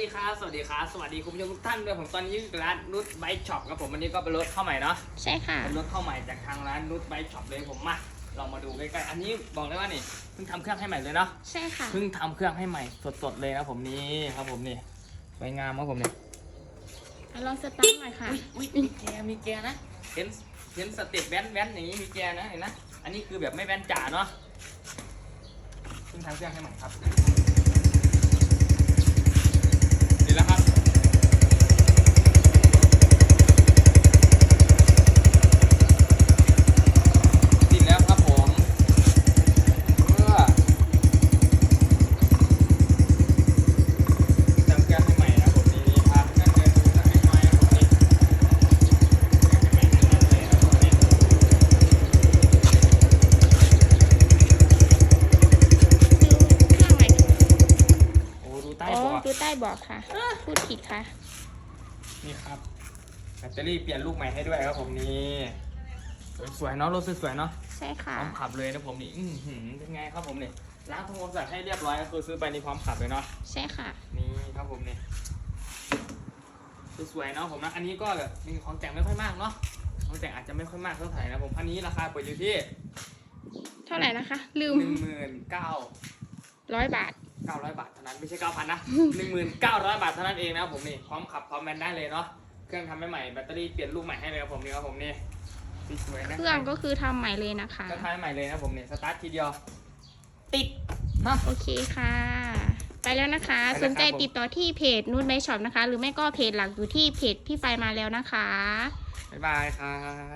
ดีครับ สวัสดีครับ สวัสดีคุณผู้ชมทุกท่านด้วยผมตอนนี้อยู่ร้านนุชไบค์ช็อปครับผมวันนี้ก็เป็นรถเข้าใหม่เนาะใช่ค่ะ เป็นรถเข้าใหม่จากทางร้านนุชไบค์ช็อปเลยผมมาลองมาดูใกล้ๆอันนี้บอกเลยว่านี่เพิ่งทำเครื่องให้ใหม่เลยเนาะใช่ค่ะ เพิ่งทำเครื่องให้ใหม่สดๆเลยนะผมนี่ครับผมนี่สวยงามครับผมนี่อะลองสตาร์ทหน่อยค่ะ อุ้ยมีแกมีแกนะเห็นเห็นสเต็ปแว้นแว้นอย่างนี้มีแกนะเห็นนะอันนี้คือแบบไม่แว้นจ๋าเนาะเพิ่งทำเครื่องให้ใหม่ครับดีแล้วครับ ติดแล้วครับผมเพื่อจำแก้วให้ใหม่นะผมนี่พาเพื่อนเดินดูสักเล็กน้อยนะผมนี่ให้ใหม่ทั้งนั้นเลยนะผมนี่ ดูข้างไหน โอ้ดู ใต้อ๋อเบาะดูใต้เบอกค่ะ พูดผิดค่ะ นี่ครับแบตเตอรี่เปลี่ยนลูกใหม่ให้ด้วยครับผมนี่สวยๆเนาะรถสวยๆเนาะใช่พค่ะ ร้อมขับเลยนะผมนี่อือหือเป็นไงครับผมนี่ล้างทำความสะอาดให้เรียบร้อยก็คือซื้อไปนี่พร้อมขับเลยเนาะ ใช่ค่ะ นี่ครับผมนี่สวยๆเนาะผมนะอันนี้ก็แบบมีของแต่งไม่ค่อยมากเนาะของแต่งอาจจะไม่ค่อยมากเท่าไหร่นะผมอันนี้ราคาเปิดอยู่ที่เท่าไหร่นะคะ ลืมหนึ่งหมื่นเก้าร้อยบาท เก้าร้อยบาทเท่านั้นไม่ใช่เก้าพันนะหนึ่งหมื่นเก้าร้อยบาทเท่านั้นเองนะครับผมนี่พร้อมขับพร้อมแมนได้เลยเนาะเครื่องทำให้ใหม่แบตเตอรี่เปลี่ยนลูกใหม่ให้เลยครับผมนี่ครับผมนี่สวยๆนะเครื่องก็คือทำใหม่เลยนะคะ ก็ทำให้ใหม่เลยนะผมนี่สตาร์ททีเดียวติดเนาะ โอเคค่ะ ไปแล้วนะคะ ไปแล้วครับ สนใจติดต่อที่เพจนูนไบช็อปนะคะ หรือไม่ก็เพจหลักอยู่ที่เพจพี่ไฟมาแล้วนะคะ บ๊ายบายครับ